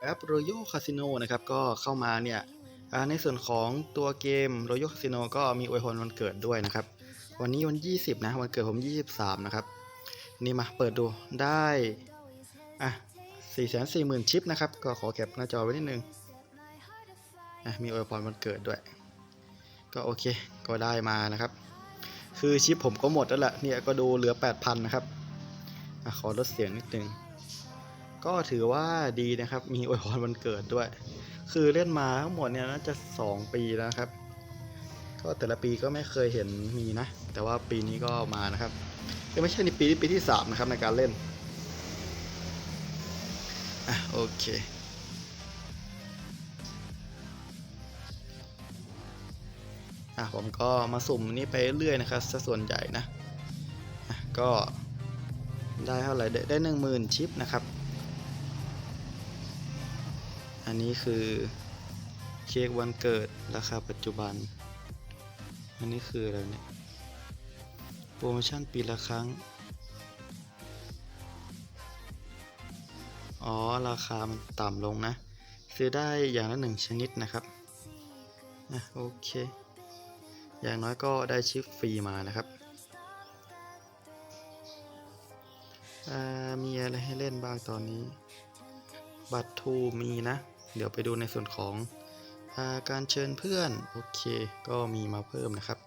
แอป Royal Casino นะครับก็เข้ามาเนี่ยในส่วนของตัวเกม Royal Casino ก็มีอวยพรวันเกิดด้วยนะครับ วันนี้วัน 20 นะวันเกิดผม 23 นะครับ นี่มาเปิดดูได้อะ4 4 0 0 0ชิปนะครับ ก็ขอแคปหน้าจอไว้นิดนึงอะมีอวยพรวันเกิดด้วย ก็โอเคก็ได้มานะครับ คือชิปผมก็หมดแล้วแหละเนี่ยก็ดูเหลือ 8,000 นะครับอะขอลดเสียงนิดนึง ก็ถือว่าดีนะครับ มีอวยพรวันเกิดด้วย คือเล่นมาทั้งหมดเนี่ยน่าจะ 2 ปีแล้วครับ ก็แต่ละปีก็ไม่เคยเห็นมีนะ แต่ว่าปีนี้ก็มานะครับเอ้ยไม่ใช่ในปีปีที่3นะครับในการเล่น อะโอเคอะผมก็มาสุ่มนี้ไปเรื่อยนะครับซะส่วนใหญ่นะะก็ได้เท่าไหร่ได้ได้หนึ่งหมื่นชิปนะครับ อันนี้คือเค้กวันเกิดราคาปัจจุบัน อันนี้คืออะไรเนี่ย โปรโมชั่นปีละครั้ง อ๋อ ราคามันต่ำลงนะ ซื้อได้อย่างละหนึ่งชนิดนะครับอะโอเค อย่างน้อยก็ได้ชิปฟรีมานะครับมีอะไรให้เล่นบ้างตอนนี้ บัตรทูมีนะ เดี๋ยวไปดูในส่วนของอาการเชิญเพื่อน โอเค ก็มีมาเพิ่มนะครับ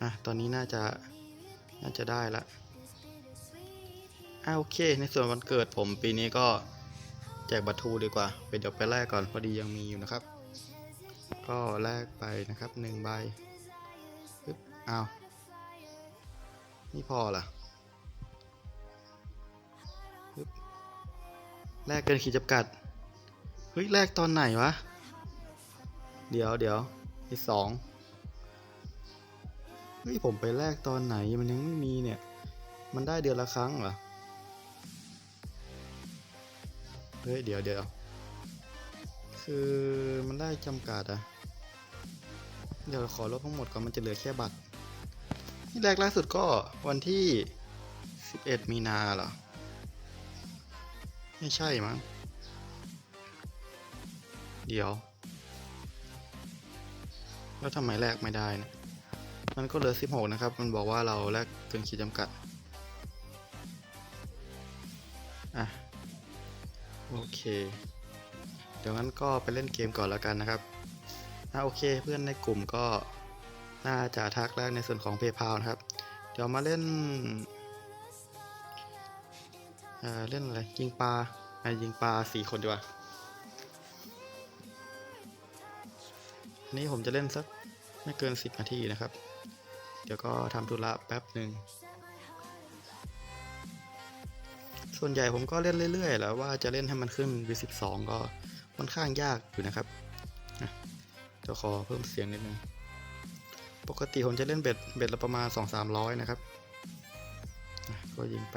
อะตอนนี้น่าจะ น่าจะได้ละอะโอเค ในส่วนวันเกิดผมปีนี้ก็แจกบัตรทูดีกว่า ไปเดี๋ยวไปแลกก่อนพอดียังมีอยู่นะครับ ก็แลกไปนะครับหนึ่งใบปึ๊บอ้าวนี่พอเหร แลกเกินขีดจำกัด เฮ้ยแลกตอนไหนวะ เดี๋ยวเดี๋ยวที่สองเฮ้ยผมไปแลกตอนไหนมันยังไม่มีเนี่ย มันได้เดือนละครั้งเหรอ เฮ้ยเดี๋ยวเดี๋ยวคือมันได้จำกัดอะเดี๋ยวขอลบทั้งหมดก่อนมันจะเหลือแค่บัตรที่แรกล่าสุดก็วันที่ 11 มีนาเหรอ ไม่ใช่มั้ง เดี๋ยว แล้วทำไมแลกไม่ได้นะมันก็เหลือ 16 นะครับ มันบอกว่าเราแลกเกินขีดจำกัด อะ โอเค เดี๋ยวงั้นก็ไปเล่นเกมก่อนแล้วกันนะครับอะโอเค เพื่อนในกลุ่มก็น่าจะทักแรกในส่วนของ PayPal นะครับ เดี๋ยวมาเล่น อ่าเล่นอะไรยิงปลาอะยิงปลาสี่คนดีกว่าอันนี้ผมจะเล่นสักไม่เกินสิบนาทีนะครับ เดี๋ยวก็ทำธุระแป๊บหนึ่งส่วนใหญ่ผมก็เล่นเรื่อยๆแหล้วว่าจะเล่นให้มันขึ้น V12 ก็ค่อนข้างยากอยู่นะครับอะเดี๋ยวขอเพิ่มเสียงนิดนึง ปกติผมจะเล่นเบ็ดเบ็ดละประมาณ 2-300 นะครับ ก็ยิงไป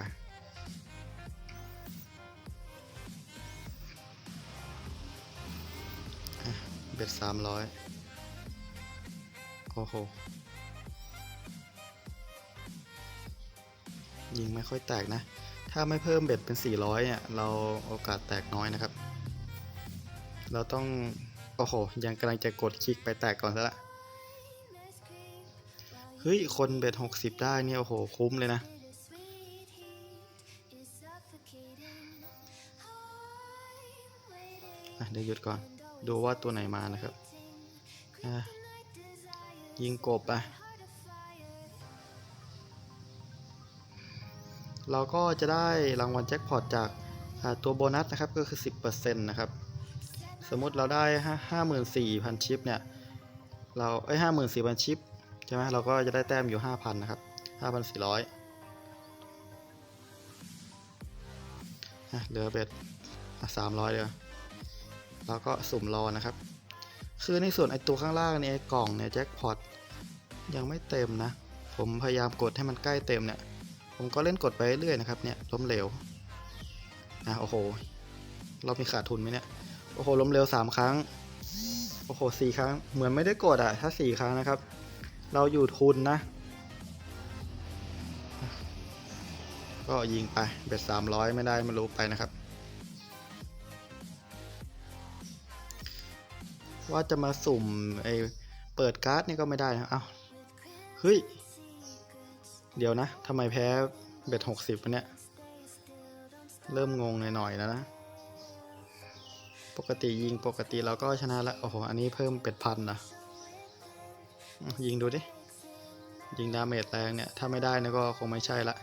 เบ็ดสามร้อยโอ้โห ยิงไม่ค่อยแตกนะ ถ้าไม่เพิ่มเบ็ดเป็น 400เนี่ย เราโอกาสแตกน้อยนะครับ เราต้อง โอ้โห ยังกำลังจะกดคลิกไปแตกก่อนซะละ เฮ้ย คนเบ็ด 60 ได้เนี่ย โอ้โห คุ้มเลยนะอะเดี๋ยวหยุดก่อน ดูว่าตัวไหนมานะครับยิงกบไปเราก็จะได้รางวัลแจ็คพอตจากตัวโบนัสนะครับก็คือ 10%นะครับ สมมติเราได้ห้าหมื่นสี่พันชิปเนี่ย เราไอ้ห้าหมื่นสี่พันชิปใช่ไหมเราก็จะได้แต้มอยู่ห้าพันนะครับห้าพันสี่ร้อยเหลือเบ็ดสามร้อยเดียว แล้วก็สุ่มรอนะครับ คือในส่วนไอตัวข้างล่างเนี่ยไอกล่องเนี่ยแจ็คพอตยังไม่เต็มนะ ผมพยายามกดให้มันใกล้เต็มเนี่ย ผมก็เล่นกดไปเรื่อยนะครับเนี่ยล้มเหลวอะโอ้โห เรามีขาดทุนไหมเนี่ย โอ้โหล้มเหลวสามครั้ง โอ้โหสี่ครั้ง เหมือนไม่ได้กดอะ ถ้าสี่ครั้งนะครับ เราอยู่ทุนนะ ก็ยิงไปเบ็ดสามร้อยไม่ได้ไม่รู้ไปนะครับ ว่าจะมาสุ่มไอเปิดการ์ดนี่ก็ไม่ได้นะเอ้าเฮ้ย เดี๋ยวนะทำไมแพ้เบ็ดหกสิบเนี่ย เริ่มงงหน่อยๆแล้วนะ ปกติยิงปกติเราก็ชนะแล้ว โอ้โห อันนี้เพิ่มเป็ดพันนะ ยิงดูดิ ยิงดาเมจแรงเนี่ย ถ้าไม่ได้นี่ยก็คงไม่ใช่ละ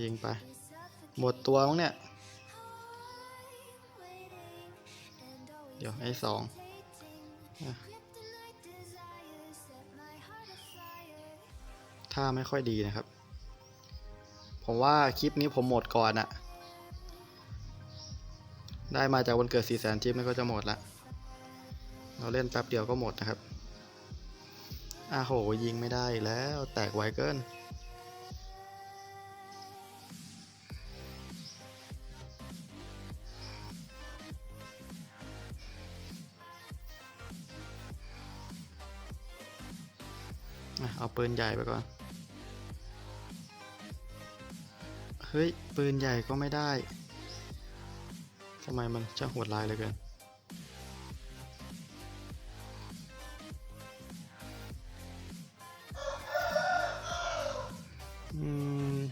ยิงไป หมดตัวมั้งเนี่ย เดี๋ยวไอ้สองอะถ้าไม่ค่อยดีนะครับ ผมว่าคลิปนี้ผมหมดก่อนอะได้มาจากวันเกิด4ี่แสนชิปนี่ก็จะหมดละ เราเล่นแป๊บเดียวก็หมดนะครับอ้าโหยิงไม่ได้แล้วแตกไวเกิน เอาปืนใหญ่ไปก่อน เฮ้ย ปืนใหญ่ก็ไม่ได้ทำไมมันช่างโหดร้ายเหลยเกิน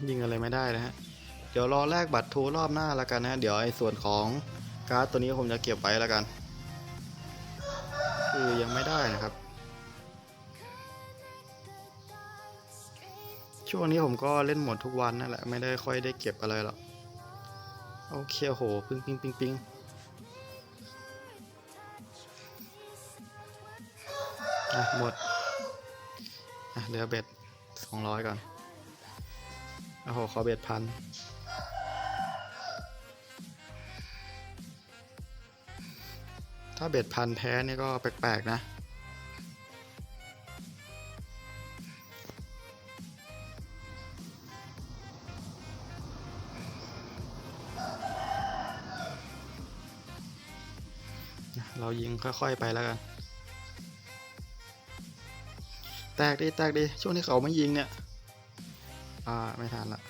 ยิงอะไรไม่ได้นะฮะ เดี๋ยวรอแลกบัตรทูรอบหน้าแล้วกันนะ เดี๋ยวไอ้ส่วนของการ์ดตัวนี้ผมจะเก็บไว้แล้วกัน คือยังไม่ได้นะครับ ช่วงนี้ผมก็เล่นหมดทุกวันนั่นแหละ ไม่ได้ค่อยได้เก็บอะไรหรอก โอเคโหปึ้งปิ้งปิ้งปิ้งอะหมด อะเหลือเบ็ดสองร้อยก่อนโอ้โห ขอเบ็ดพันถ้าเบ็ดพันแพ้นี่ก็แปลกๆนะ ยิงค่อยๆไปแล้วกันแตกดีแตกดีช่วงที่เขาไม่ยิงเนี่ย อ่าไม่ทันละ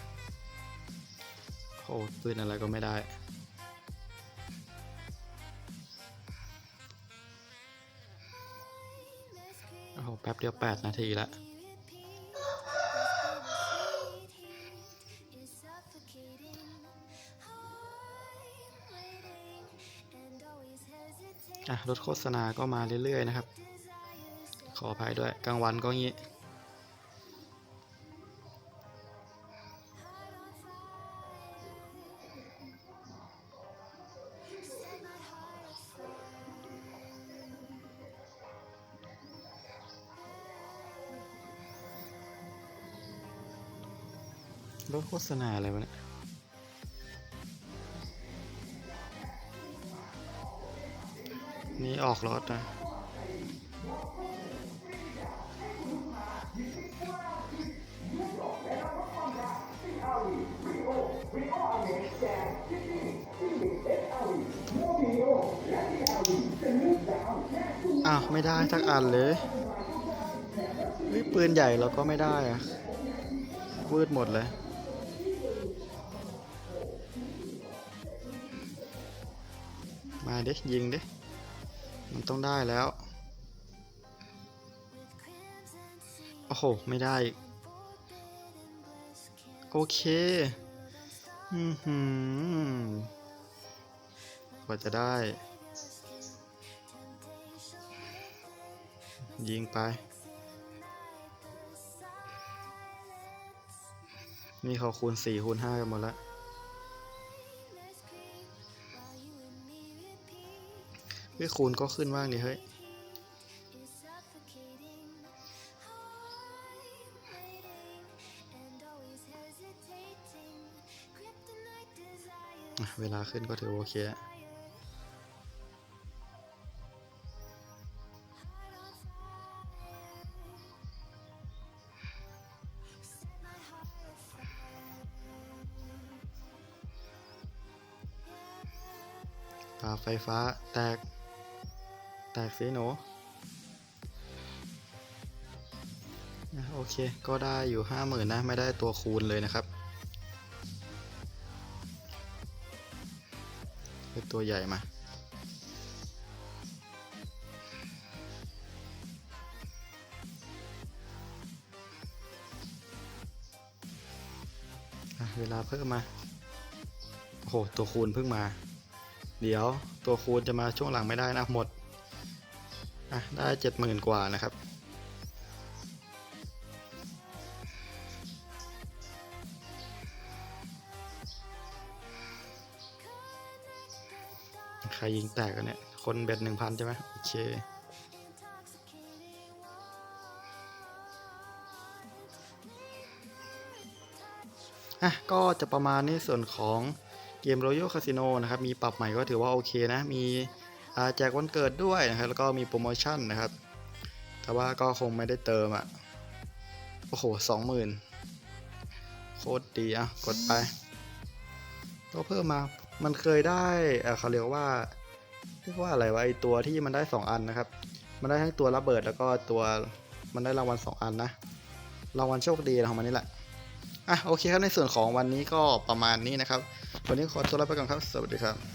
โอ้ปืนอะไรก็ไม่ได้โอ้โหแป๊บเดียว 8 นาทีละ อะรถโฆษณาก็มาเรื่อย ๆ นะครับ ขออภัยด้วยกลางวันก็งี้ รถโฆษณาอะไรวะเนี่ย นี่ออกรถนะอ้าวไม่ได้สักอันเลยเฮ้ยปืนใหญ่เราก็ไม่ได้อะวืดหมดเลยมาเดิยิงเดิ มันต้องได้แล้ว โอ้โห ไม่ได้ โอเค อือหือกว่าจะได้ ยิงไป นี่เขาคูณสี่คูณห้ากันหมดแล้ว เฮ้ยคูณก็ขึ้นว่างดิเฮ้ยเวลาขึ้นก็ถือโอเคแล้วาไฟฟ้าแตก แตกสิหนูอะโอเค ก็ได้อยู่ห้าหมื่นนะ ไม่ได้ตัวคูณเลยนะครับเป็นตัวใหญ่มา เวลาเพิ่มมา โอ้โห ตัวคูณเพิ่งมา เดี๋ยวตัวคูณจะมาช่วงหลังไม่ได้นะ หมด อะได้เจ็ดหมื่นกว่านะครับ ใครยิงแตกกันเนี่ย คนเบ็ดหนึ่งพันใช่ไหมโอเคอะก็จะประมาณนี้ส่วนของเกม Royal Casino นะครับ มีปรับใหม่ก็ถือว่าโอเคนะ มี แจกวันเกิดด้วยนะครับแล้วก็มีโปรโมชั่นนะครับ แต่ว่าก็คงไม่ได้เติมอะโอ้โหสองหมื่นโคตรดีอะกดไปก็เพิ่มมา มันเคยได้เอ่อเขาเรียกว่าเรียกว่าอะไรวะไอตัวที่มันได้ 2 อันนะครับ มันได้ทั้งตัวระเบิดแล้วก็ตัวมันได้รางวัล2อันนะรางวัลโชคดีของมันนี่แหละอะโอเคครับในส่วนของวันนี้ก็ประมาณนี้นะครับ วันนี้ขอตัวลาไปก่อนครับ สวัสดีครับ